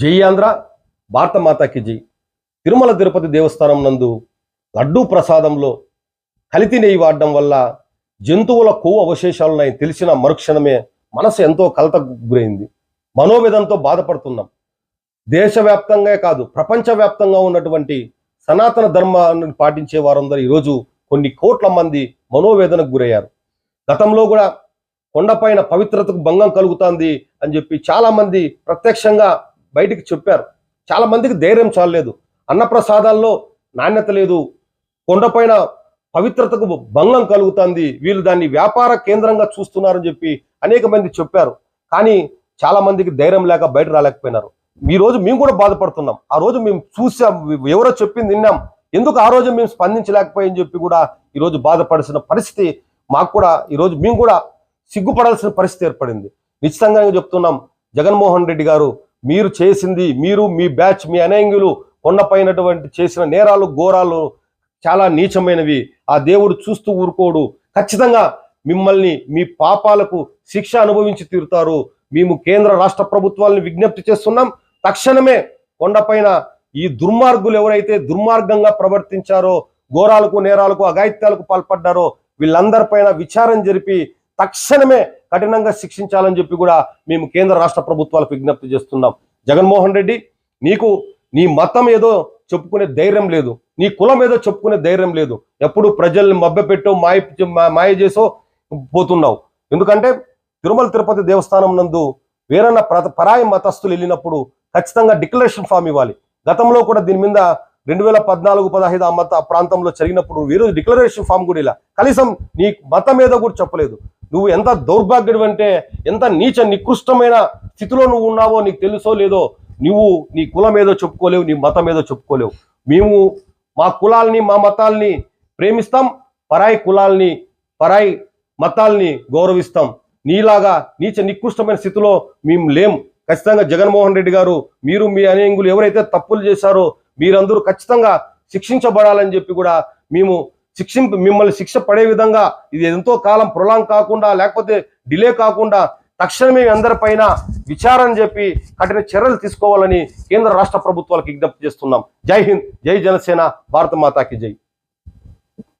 జై ఆంధ్ర భారత మాతాకి జై. తిరుమల తిరుపతి దేవస్థానం నందు లడ్డూ ప్రసాదంలో కలితి నెయ్యి వాడడం వల్ల జంతువుల కొవ్వు అవశేషాలున్నాయి తెలిసిన మరుక్షణమే మనసు ఎంతో కలత గురైంది మనోవేదంతో బాధపడుతున్నాం. దేశవ్యాప్తంగా కాదు ప్రపంచవ్యాప్తంగా ఉన్నటువంటి సనాతన ధర్మాన్ని పాటించే వారందరూ ఈరోజు కొన్ని కోట్ల మంది మనోవేదనకు గురయ్యారు. గతంలో కూడా కొండపైన పవిత్రతకు భంగం కలుగుతుంది అని చెప్పి చాలా మంది ప్రత్యక్షంగా బయటికి చెప్పారు. చాలా మందికి ధైర్యం చాలలేదు. అన్నప్రసాదాల్లో నాణ్యత లేదు. కొండపైన పవిత్రతకు భంగం కలుగుతుంది. వీళ్ళు దాన్ని వ్యాపార కేంద్రంగా చూస్తున్నారని చెప్పి అనేక మంది చెప్పారు. కానీ చాలా మందికి ధైర్యం లేక బయట రాలేకపోయినారు. ఈ రోజు మేము కూడా బాధపడుతున్నాం. ఆ రోజు మేము చూసాం. ఎవరో చెప్పింది విన్నాం. ఎందుకు ఆ రోజు మేము స్పందించలేకపోయని చెప్పి కూడా ఈరోజు బాధపడాల్సిన పరిస్థితి మాకు కూడా ఈరోజు మేము కూడా సిగ్గుపడాల్సిన పరిస్థితి ఏర్పడింది. నిశ్చితంగా చెప్తున్నాం. జగన్మోహన్ రెడ్డి గారు మీరు చేసింది మీరు మీ బ్యాచ్ మీ అనేంగులు కొండపైనటువంటి చేసిన నేరాలు ఘోరాలు చాలా నీచమైనవి. ఆ దేవుడు చూస్తూ ఊరుకోడు. ఖచ్చితంగా మిమ్మల్ని మీ పాపాలకు శిక్ష అనుభవించి తీరుతారు. మేము కేంద్ర రాష్ట్ర ప్రభుత్వాలను విజ్ఞప్తి చేస్తున్నాం. తక్షణమే కొండపైన ఈ దుర్మార్గులు ఎవరైతే దుర్మార్గంగా ప్రవర్తించారో ఘోరాలకు నేరాలకు అఘాయిత్యాలకు పాల్పడ్డారో వీళ్ళందరిపైన విచారం జరిపి తక్షణమే కఠినంగా శిక్షించాలని చెప్పి కూడా మేము కేంద్ర రాష్ట్ర ప్రభుత్వాలకు విజ్ఞప్తి చేస్తున్నాం. జగన్మోహన్ రెడ్డి నీకు నీ మతం ఏదో చెప్పుకునే ధైర్యం లేదు. నీ కులం ఏదో చెప్పుకునే ధైర్యం లేదు. ఎప్పుడు ప్రజల్ని మభ్యపెట్టో మాయ మాయ చేసో పోతున్నావు. ఎందుకంటే తిరుమల తిరుపతి దేవస్థానం నందు వేరన్న ప్ర- పరాయి మతస్థులు వెళ్ళినప్పుడు ఖచ్చితంగా డిక్లరేషన్ ఫామ్ ఇవ్వాలి. గతంలో కూడా దీని మీద రెండు వేల పద్నాలుగు పదహైదు ఆ మత ప్రాంతంలో జరిగినప్పుడు వీరు డిక్లరేషన్ ఫామ్ కూడా ఇలా. కనీసం నీ మతం ఏదో కూడా చెప్పలేదు. నువ్వు ఎంత దౌర్భాగ్యుడు అంటే ఎంత నీచ నికృష్టమైన స్థితిలో నువ్వు ఉన్నావో నీకు తెలుసో లేదో నువ్వు నీ కులం ఏదో చెప్పుకోలేవు నీ మతం ఏదో చెప్పుకోలేవు. మేము మా కులాల్ని మా మతాల్ని ప్రేమిస్తాం పరాయి కులాల్ని పరాయి మతాల్ని గౌరవిస్తాం. నీలాగా నీచ నికృష్టమైన స్థితిలో మేము లేం. ఖచ్చితంగా జగన్మోహన్ రెడ్డి గారు మీరు మీ అనేంగులు ఎవరైతే తప్పులు చేశారో మీరందరూ ఖచ్చితంగా శిక్షించబడాలని చెప్పి కూడా మేము శిక్షింపు మిమ్మల్ని శిక్ష పడే విధంగా ఇది ఎంతో కాలం ప్రొలాంగ్ కాకుండా లేకపోతే డిలే కాకుండా తక్షణమే అందరిపైన విచారణ చెప్పి కఠిన చర్యలు తీసుకోవాలని కేంద్ర రాష్ట్ర ప్రభుత్వాలకు విజ్ఞప్తి చేస్తున్నాం. జై హింద్ జై జనసేన భారత మాతాకి జై.